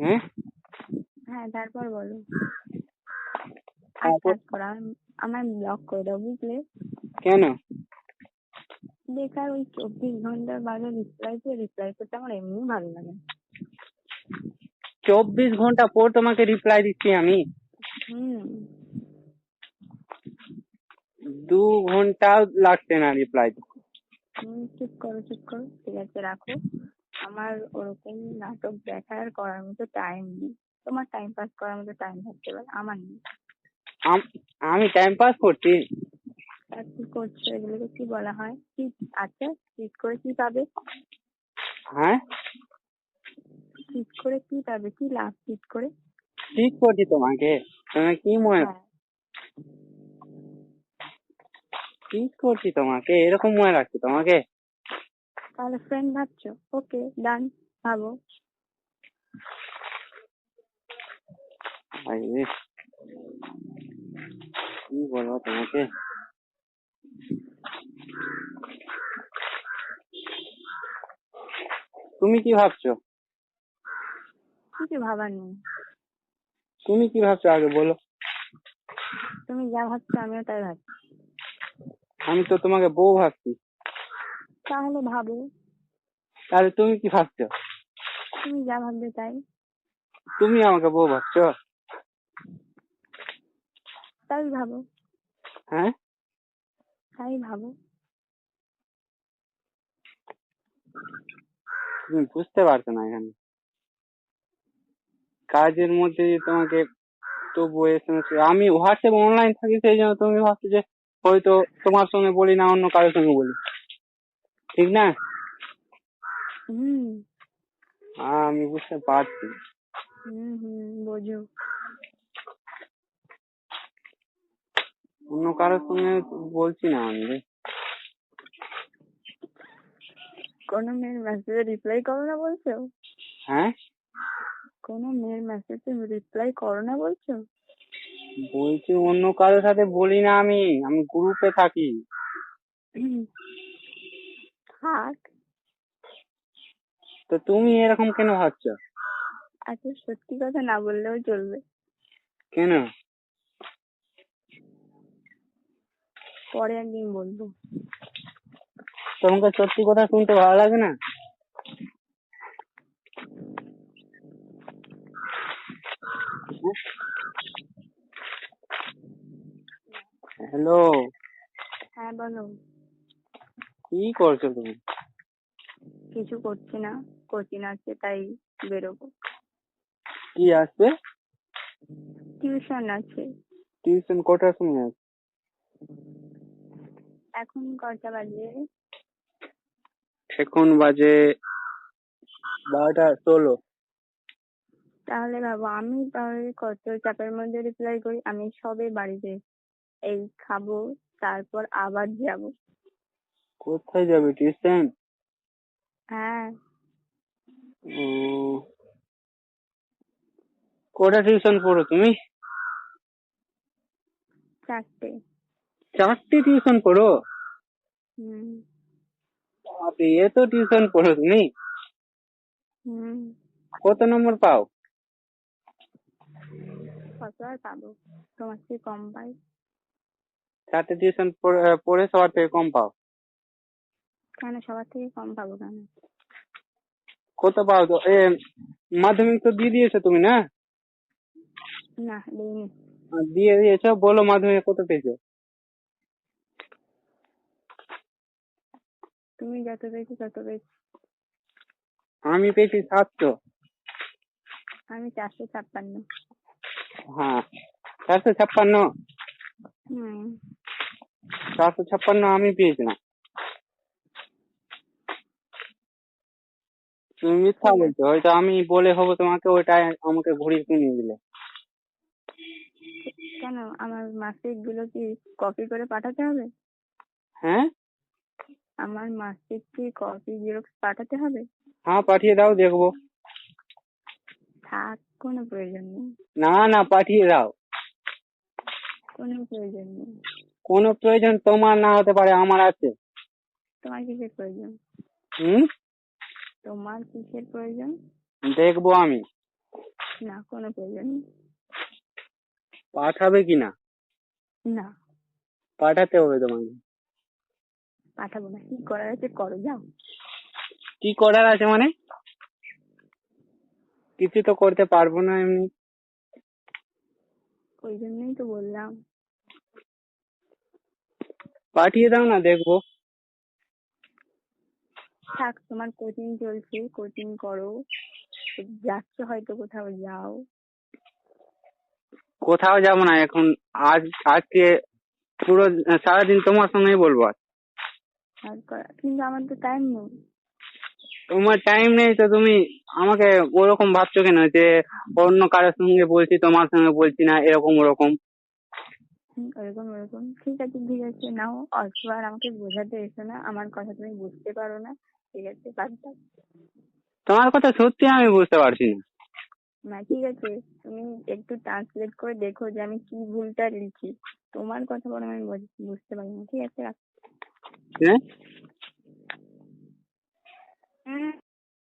হ্যাঁ তারপর বলো। তারপর? কাজ আমায় ব্লক করে দাও বুঝলে? কেন? বেকার ওই চব্বিশ ঘণ্টার বাদে রিপ্লাই দিয়ে রিপ্লাই করতে আমার এমনি ভালো লাগে। চব্বিশ ঘণ্টা পর তোমাকে রিপ্লাই দিচ্ছি আমি? হুম। দু ঘন্টাও লাগছে না রিপ্লাই হুম, চুপ করো চুপ করো ঠিক আছে রাখো। আমার ওরকম নাটক দেখার করার মতো টাইম নেই। তোমার টাইম পাস করার মতো টাইম থাকতে পারে আমার নেই। আমি টাইম পাস করছি। কি করছ? এগুলোকে কি বলা হয়? কি আছে? চিট করে কি পাবে? হ্যাঁ? চিট করে কি পাবে? কি লাভ চিট করে? ঠিক করছি তোমাকে। তুমি কি মনে হ্যাঁ। ঠিক করছি তোমাকে এরকম মনে রাখছি তোমাকে। তাহলে ফ্রেন্ড ভাবছ? ওকে ডান ভাবো। ভাই কি বলব তোমাকে? তুমি কি ভাবছ? কিছু ভাবার নেই। তুমি কি ভাবছ আগে বলো। তুমি যা ভাবছ আমিও তাই ভাবছি। আমি তো তোমাকে বউ ভাবছি। তাহলে ভাবো। তাহলে তুমি কি ভাবছ? তুমি যা ভাববে তাই। তুমি আমাকে বউ ভাবছ? তাই ভাবো। হ্যাঁ? তাই ভাবো। তুমি বুঝতে পারছ না এখানে। কাজের মধ্যে তোমাকে তবু এসএমএস আমি হোয়াটসঅ্যাপ অনলাইন থাকি সেই জন্য তুমি ভাবছ যে হয়তো তোমার সঙ্গে বলি না অন্য কারোর সঙ্গে বলি। ঠিক না? হুম। আমি বুঝতে পারছি। হুম হুম বোঝো। অন্য কারোর সঙ্গে বলছি না আমি। রে। কোনো মেয়ের মেসেজে রিপ্লাই করো না বলছো? হ্যাঁ? কোনো মেয়ের মেসেজে রিপ্লাই করো না বলছো? বলছি অন্য কারোর সাথে বলি না আমি। আমি গ্রুপে থাকি। থাক। তো তুমি এরকম কেন ভাবছ? আচ্ছা সত্যি কথা না বললেও চলবে। কেন? পরে একদিন বলব। তোমাকে সত্যি কথা শুনতে ভালো লাগে না? হ্যালো। হ্যাঁ বলো। কি করছ তুমি? কিছু করছি না কোচিং আছে তাই বেরোবো। কি আছে টিউশন আছে। টিউশন কটার সময় আছে এখন কটা বাজে? এখন বাজে বারোটা ষোলো। তাহলে ভাবো আমি তাহলে কত চাপের মধ্যে রিপ্লাই করি আমি সবে বাড়িতে এই খাব তারপর আবার যাব। কোথায় যাবে টিউশন? হ্যাঁ। ও। কটা টিউশন পড়ো তুমি? চারটে। চারটে টিউশন পড়ো? হুম। বাপরে, এত টিউশন পড়ো তুমি? হুম। কত নম্বর পাও? কত আর পাবো? তোমার কম পাই। চারটে টিউশন পড়ে সবার থেকে কম পাও? কেন? সবার থেকে কম পাবো কেন? কত পাও তো? এ মাধ্যমিক তো দিয়ে দিয়েছ তুমি না? না দিইনি। দিয়ে দিয়েছ? বলো মাধ্যমিক কত পেয়েছ? তুমি যত পেয়েছ তত পেয়েছ। আমি পেয়েছি সাতশো। আমি চারশো ছাপ্পান্ন। হ্যাঁ চারশো ছাপ্পান্ন? হুম। চারশো ছাপ্পান্ন আমি পেয়েছিলাম। তুমি মিথ্যা বলছো হয়তো আমি বলে হব তোমাকে ওইটাই আমাকে ঘুরিয়ে কিনে দিলে কেন? আমার মাসিকগুলো কি কপি করে পাঠাতে হবে? হ্যাঁ? আমার মাসিক কি কপি জেরক্স পাঠাতে হবে? হ্যাঁ পাঠিয়ে দাও দেখব। থাক কোনো প্রয়োজন নেই। না না পাঠিয়ে দাও। কোনো প্রয়োজন নেই। কোনো প্রয়োজন তোমার না হতে পারে আমার আছে। তোমার কিসের প্রয়োজন? হুম? তোমার কিসের প্রয়োজন? দেখব আমি। না কোনো প্রয়োজন নেই। পাঠাবে কি না না। পাঠাতে হবে তোমাকে। পাঠাবো না। কি করার আছে করো যাও। কি করার আছে মানে? কিছু তো করতে পারব না এমনি। ওই জন্যই তো বললাম। পাঠিয়ে দাও না দেখব। থাক তোমার কোচিং চলছে কোচিং করো। যাচ্ছ হয়তো কোথাও যাও। কোথাও যাব না এখন আজ আজকে পুরো সারাদিন তোমার সঙ্গেই বলব কিন্তু আমার তো টাইম নেই। তোমার টাইম নেই তো তুমি আমাকে ওরকম ভাবছ কেন যে অন্য কারোর সঙ্গে বলছি তোমার সঙ্গে বলছি না এরকম ওরকম? ওরকম ওরকম। ঠিক আছে ঠিক আছে নাও। আর আমাকে বোঝাতে এসো না আমার কথা তুমি বুঝতে পারো না। ঠিক আছে তোমার কথা সত্যি আমি বুঝতে পারছি না। ঠিক আছে তুমি একটু ট্রান্সলেট করে দেখো যে আমি কি ভুলটা লিখি। তোমার কথা বলে আমি বুঝতে পারি না ঠিক আছে হ্যাঁ, হ্যাঁ